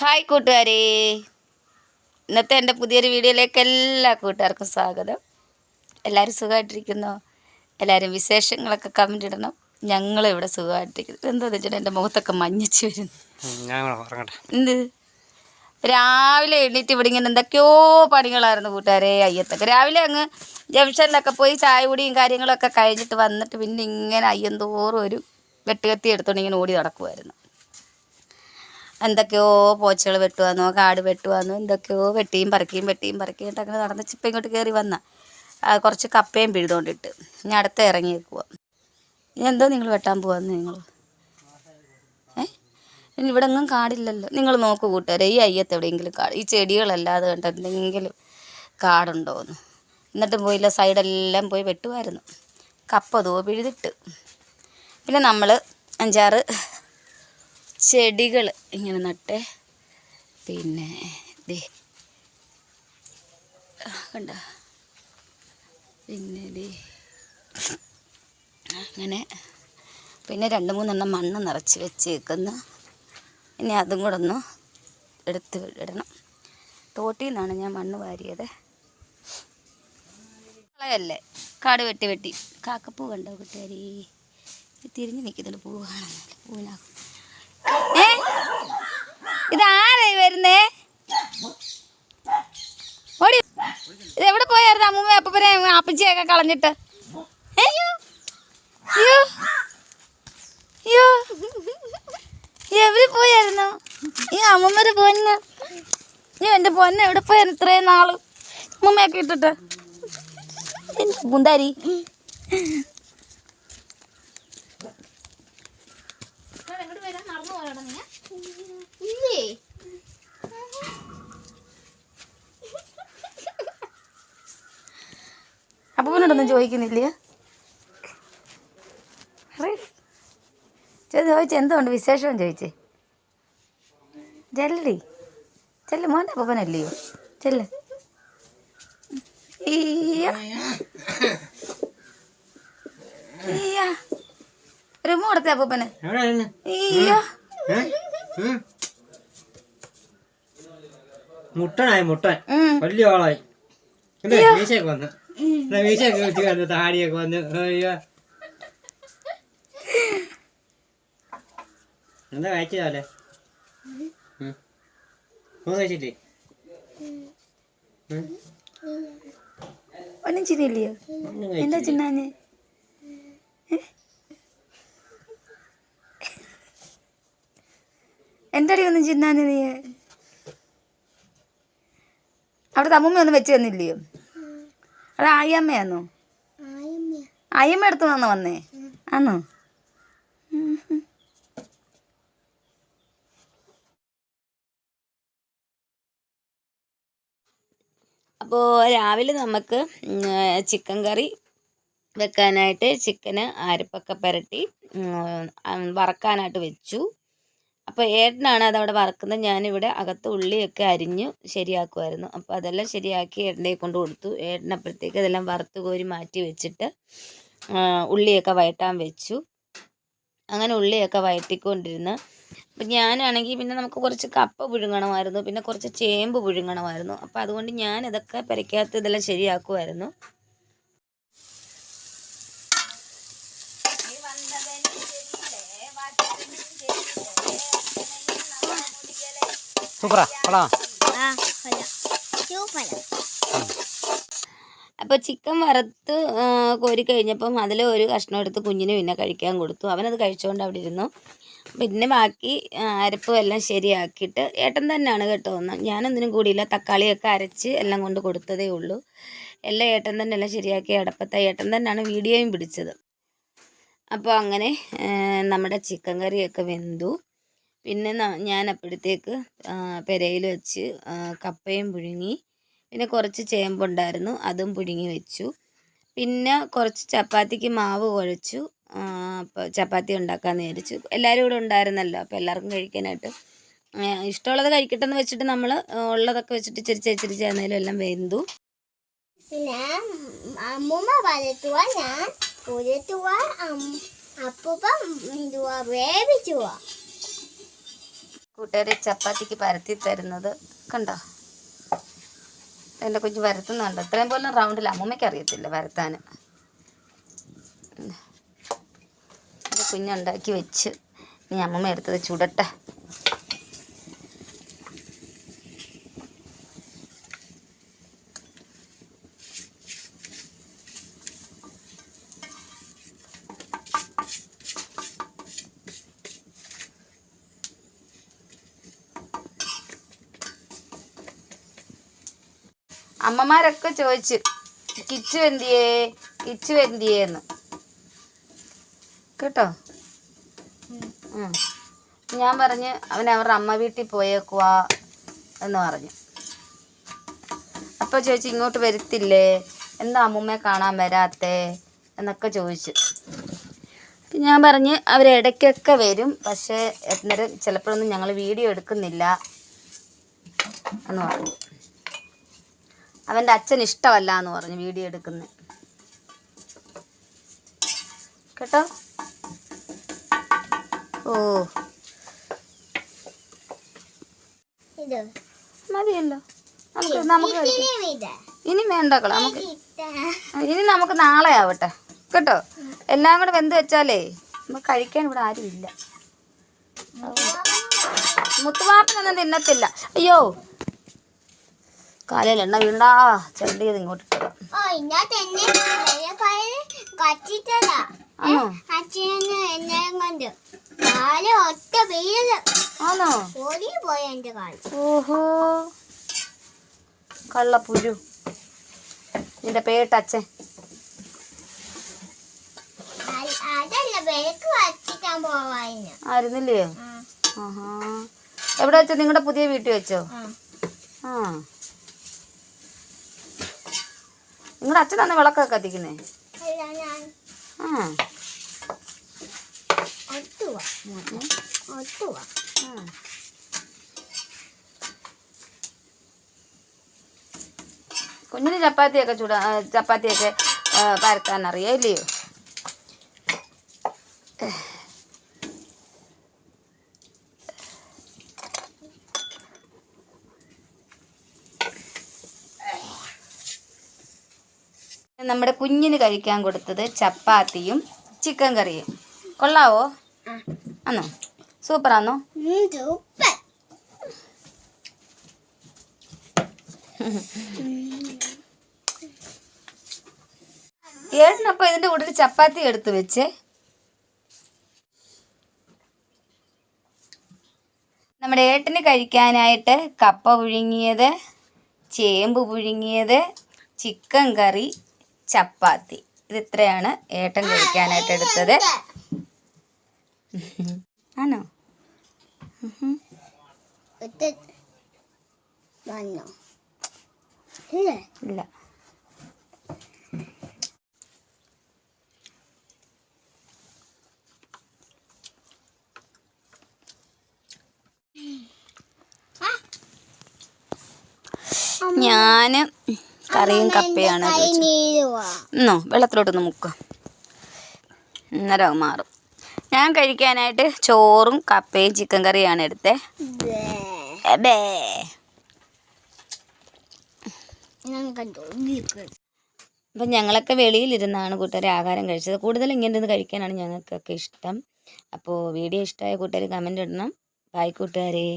Hi കൂട്ടുകാരെ. ഇന്നത്തെ എന്റെ പുതിയൊരു വീഡിയോയിലേക്ക് എല്ലാ കൂട്ടുകാർക്കും സ്വാഗതം. എല്ലാവരും സുഖമായിട്ടിരിക്കുന്നു? എല്ലാവരും വിശേഷങ്ങളൊക്കെ കമന്റ് ഇടണം. ഞങ്ങളിവിടെ സുഖമായിട്ടിരിക്കുന്നു. എന്താ വെച്ചിട്ട് എന്റെ മുഖത്തൊക്കെ മഞ്ഞച്ച് വരുന്നു. എന്ത്? രാവിലെ എണീറ്റ് ഇവിടെ ഇങ്ങനെ എന്തൊക്കെയോ പണികളായിരുന്നു കൂട്ടുകാരെ. അയ്യത്തൊക്കെ. രാവിലെ അങ്ങ് ജംഗ്ഷനിലൊക്കെ പോയി ചായ കുടിയും കാര്യങ്ങളൊക്കെ കഴിഞ്ഞിട്ട് വന്നിട്ട് പിന്നെ ഇങ്ങനെ അയ്യന്തോറും ഒരു വെട്ടുകത്തി എടുത്തുകൊണ്ട് ഇങ്ങനെ ഓടി നടക്കുമായിരുന്നു എന്തൊക്കെയോ പോച്ചകൾ വെട്ടുവാന്നോ കാട് വെട്ടുവാന്നോ എന്തൊക്കെയോ വെട്ടിയും പറിക്കുകയും വെട്ടിയും പറിക്കുകയും അങ്ങനെ നടന്ന് ചിപ്പം ഇങ്ങോട്ട് കയറി വന്ന. കുറച്ച് കപ്പയും പിഴുതുകൊണ്ടിട്ട്. ഇനി അടുത്ത് ഇറങ്ങിയേക്കുക ഇനി എന്തോ നിങ്ങൾ വെട്ടാൻ പോവാന്ന് നിങ്ങൾ. ഏ? ഇനി ഇവിടെ എങ്ങും കാടില്ലല്ലോ. നിങ്ങൾ നോക്കൂ കൂട്ടുകാരെ ഈ അയ്യത്ത് എവിടെയെങ്കിലും കാട് ഈ ചെടികളല്ലാതെ കണ്ട എന്തെങ്കിലും കാടുണ്ടോയെന്ന് എന്നിട്ടും പോയില്ല സൈഡെല്ലാം പോയി വെട്ടുമായിരുന്നു കപ്പ തോ പിഴുതിട്ട്. പിന്നെ നമ്മൾ അഞ്ചാറ് ചെടികൾ ഇങ്ങനെ നട്ടേ. പിന്നെ ദേ. കണ്ട? പിന്നെ ദേ. അങ്ങനെ. പിന്നെ രണ്ട് മൂന്നെണ്ണം മണ്ണ് നിറച്ച് വെച്ചേക്കുന്നു. ഇനി അതും കൂടെ ഒന്ന് എടുത്ത് ഇടണം. തോട്ടിൽ നിന്നാണ് ഞാൻ മണ്ണ് വാരിയത്. കളയല്ലേ? കാട് വെട്ടി വെട്ടി. കാക്കപ്പൂ കണ്ടോ കൂട്ടുകാരി? തിരിഞ്ഞ് നിൽക്കുന്നുണ്ട്. പൂ കാണുന്നില്ല പൂവിനാക്കും ഏ? ഇതാരായി വരുന്നേ? ഓടി. ഇത് എവിടെ പോയായിരുന്നു അമ്മൂമ്മ അപ്പനെ അപ്പച്ചിയൊക്കെ കളഞ്ഞിട്ട്? എവിടെ പോയായിരുന്നു? ഈ അമ്മമ്മയുടെ പൊന്ന്. ഈ എന്റെ പൊന്ന് എവിടെ പോയായിരുന്നു ഇത്രയും നാൾ? അമ്മമ്മയൊക്കെ ഇട്ടിട്ട്. എന്റെ മുന്താരി. അപ്പൂപ്പനോടൊന്നും ചോദിക്കുന്നില്ല. ചോദിച്ച് എന്തുകൊണ്ട് വിശേഷം ചോദിച്ചേ? ചെല്ലടി ചെല്ല് മോന്റെ അപ്പൂപ്പനല്ലയോ ചെല്ല്. ഒരു അപ്പൂപ്പന്. എവിടെയായിരുന്നു? മുട്ടനായി മുട്ടൻ. വലിയ ആളായി. വന്നു? മീശയൊക്കെ വെച്ച് വന്നു താടിയൊക്കെ വന്ന് അയ്യോ. എന്താ കഴിച്ചതല്ലേ മൂന്ന് കഴിച്ചിട്ടേ ഉം. ഒന്നും ചിരിയില്ലയോ എന്താ കഴിച്ചില്ലേ? ചിന്നാഞ്ഞ്? എന്റെ അടി ഒന്നും ചിന്നാഞ്ഞ് നീ? അവിടുത്തെ അമ്മൂമ്മ ഒന്നും വെച്ച് തന്നില്ലയോ? അത് ആയമ്മയാന്നോ ആയമ്മ അടുത്ത് നിന്നോ വന്നേ? ആന്നോ. അപ്പോൾ രാവിലെ നമുക്ക് ചിക്കൻ കറി വെക്കാനായിട്ട് ചിക്കന് അരപ്പൊക്കെ പുരട്ടി വറക്കാനായിട്ട് വെച്ചു. അപ്പോൾ ഏട്ടനാണ് അതവിടെ വറക്കുന്നത്. ഞാനിവിടെ അകത്ത് ഉള്ളിയൊക്കെ അരിഞ്ഞ് ശരിയാക്കുമായിരുന്നു അപ്പോൾ അതെല്ലാം ശരിയാക്കി ഏട്ടനെ കൊണ്ട് കൊടുത്തു. ഏട്ടനപ്പോഴത്തേക്ക് അതെല്ലാം വറുത്ത് കോരി മാറ്റി വെച്ചിട്ട് ഉള്ളിയൊക്കെ വയറ്റാൻ വെച്ചു. അങ്ങനെ ഉള്ളിയൊക്കെ വയറ്റിക്കൊണ്ടിരുന്ന് അപ്പം ഞാനാണെങ്കിൽ പിന്നെ നമുക്ക് കുറച്ച് കപ്പ പുഴുങ്ങണമായിരുന്നു. പിന്നെ കുറച്ച് ചേമ്പ് പുഴുങ്ങണമായിരുന്നു. അപ്പം അതുകൊണ്ട് ഞാൻ ഇതൊക്കെ പെരയ്ക്കകത്ത് ഇതെല്ലാം ശരിയാക്കുമായിരുന്നു സൂപ്പറാ. പടാ അപ്പോൾ ചിക്കൻ വറുത്ത് കോരി കഴിഞ്ഞപ്പം അതിൽ ഒരു കഷ്ണം എടുത്ത് കുഞ്ഞിന് പിന്നെ കഴിക്കാൻ കൊടുത്തു. അവനത് കഴിച്ചുകൊണ്ട് അവിടെ ഇരുന്നു. പിന്നെ ബാക്കി അരപ്പ് അരപ്പും എല്ലാം ശരിയാക്കിയിട്ട് ഏട്ടൻ തന്നെയാണ് കേട്ടോ ഒന്ന് ഞാനൊന്നിനും കൂടിയില്ല. തക്കാളിയൊക്കെ അരച്ച് എല്ലാം കൊണ്ട് കൊടുത്തതേ ഉള്ളൂ. എല്ലാം ഏട്ടൻ തന്നെ എല്ലാം ശരിയാക്കി അടപ്പത്തെ. ഏട്ടൻ തന്നെയാണ് വീഡിയോയും പിടിച്ചത്. അപ്പോൾ അങ്ങനെ നമ്മുടെ ചിക്കൻ കറിയൊക്കെ വെന്തു. പിന്നെ ഞാൻ അപ്പോഴത്തേക്ക് പെരയിൽ വെച്ച് കപ്പയും പുഴുങ്ങി പിന്നെ കുറച്ച് ചേമ്പുണ്ടായിരുന്നു അതും പുഴുങ്ങി വെച്ചു. പിന്നെ കുറച്ച് ചപ്പാത്തിക്ക് മാവ് കുഴച്ചു അപ്പോൾ ചപ്പാത്തി ഉണ്ടാക്കാമെന്ന് വിചാരിച്ചു. എല്ലാവരും ഇവിടെ ഉണ്ടായിരുന്നല്ലോ അപ്പോൾ എല്ലാവർക്കും കഴിക്കാനായിട്ട്. ഇഷ്ടമുള്ളത് കഴിക്കട്ടെ എന്ന് വെച്ചിട്ട് നമ്മൾ ഉള്ളതൊക്കെ വെച്ചിട്ട് ഇച്ചിരി ചിരിച്ച് ആണെങ്കിലും എല്ലാം വെന്തു. പിന്നെ അമ്മൂമ്മ വലത്തുക ഞാൻ പുരത്തുക അപ്പൂപ്പ കൂട്ടുകാരെ ചപ്പാത്തിക്ക് പരത്തി തരുന്നത് കണ്ടോ? എന്റെ കുഞ്ഞ് വരത്തുന്നുണ്ട്. ഇത്രയും പോലും റൗണ്ടിൽ അമ്മമ്മയ്ക്ക് അറിയത്തില്ല വരത്താൻ എന്റെ കുഞ്ഞുണ്ടാക്കി വെച്ച്. ഇനി അമ്മമ്മ എടുത്തത് ചുടട്ടെ. അമ്മമാരൊക്കെ ചോദിച്ചു കിച്ചു എന്തിയേ? കിച്ചു എന്തിയേന്ന് കേട്ടോ? ഞാൻ പറഞ്ഞ് അവൻ അവരുടെ അമ്മ വീട്ടിൽ പോയേക്കുവാ എന്ന് പറഞ്ഞു. അപ്പോൾ ചോദിച്ചു ഇങ്ങോട്ട് വരത്തില്ലേ? എന്താ അമ്മൂമ്മയെ കാണാൻ വരാത്തേ? എന്നൊക്കെ ചോദിച്ചു. ഞാൻ പറഞ്ഞ് അവരിടയ്ക്കൊക്കെ വരും പക്ഷേ അന്നേരം ചിലപ്പോഴൊന്നും ഞങ്ങൾ വീഡിയോ എടുക്കുന്നില്ല എന്ന് പറഞ്ഞു. അവന്റെ അച്ഛൻ ഇഷ്ടമല്ല എന്ന് പറഞ്ഞു വീഡിയോ എടുക്കുന്നത് കേട്ടോ? ഓ. മതിയല്ലോ. നമുക്ക് നമുക്ക്. ഇനി വേണ്ടക്കളോ ഇനി വേണ്ടക്കള നമുക്ക് ഇനി നമുക്ക് നാളെ ആവട്ടെ. കേട്ടോ? എല്ലാം കൂടെ വെന്ത് വെച്ചാലേ നമുക്ക് കഴിക്കാൻ ഇവിടെ ആരും ഇല്ല മുത്തുവാപ്പനൊന്നും തിന്നത്തില്ല. അയ്യോ കാലയിൽ എണ്ണ വീണ്ടാ ഇങ്ങോട്ട് പോയ എന്റെ കാൽ. ഓഹോ. കള്ളപ്പുരു. നിന്റെ പേട്ടച്ഛൻ. ആയിരുന്നില്ലയോ ആഹാ. എവിടെ വെച്ചോ? നിങ്ങളുടെ പുതിയ വീട്ടിൽ വെച്ചോ? ആ. നിങ്ങളുടെ അച്ഛനാണ് വിളക്കൊക്കെ കത്തിക്കുന്നേ? ആ. കുഞ്ഞിന് ചപ്പാത്തിയൊക്കെ ചൂടാ ചപ്പാത്തിയൊക്കെ പരത്താൻ അറിയാം ഇല്ലയോ? നമ്മുടെ കുഞ്ഞിന് കഴിക്കാൻ കൊടുത്തത് ചപ്പാത്തിയും ചിക്കൻ കറിയും. കൊള്ളാവോ? ആണോ സൂപ്പർ. സൂപ്പർ ഏട്ടനപ്പോ ഇതിന്റെ കൂടെ ചപ്പാത്തി എടുത്തു വെച്ചേ? നമ്മുടെ ഏട്ടന് കഴിക്കാനായിട്ട് കപ്പ പുഴുങ്ങിയത് ചേമ്പ് പുഴുങ്ങിയത് ചിക്കൻ കറി ചപ്പാത്തി. ഇത് ഇത്രയാണ് ഏട്ടൻ കഴിക്കാനായിട്ട് എടുത്തത്. ആണോ? ഇല്ലേ? ഞാൻ കറിയും കപ്പയാണ് എന്നോ വെള്ളത്തിലോട്ടൊന്ന് മുക്ക. അന്നേരം മാറും. ഞാൻ കഴിക്കാനായിട്ട് ചോറും കപ്പയും ചിക്കൻ കറിയാണ് എടുത്തേ. അപ്പം ഞങ്ങളൊക്കെ വെളിയിലിരുന്നാണ് കൂട്ടുകാരെ ആഹാരം കഴിച്ചത്. കൂടുതൽ ഇങ്ങനെ ഇരുന്ന് കഴിക്കാനാണ് ഞങ്ങൾക്കൊക്കെ ഇഷ്ടം. അപ്പോൾ വീഡിയോ ഇഷ്ടമായ കൂട്ടുകാർ കമന്റ് ഇടണം. ബായ് കൂട്ടുകാരെ.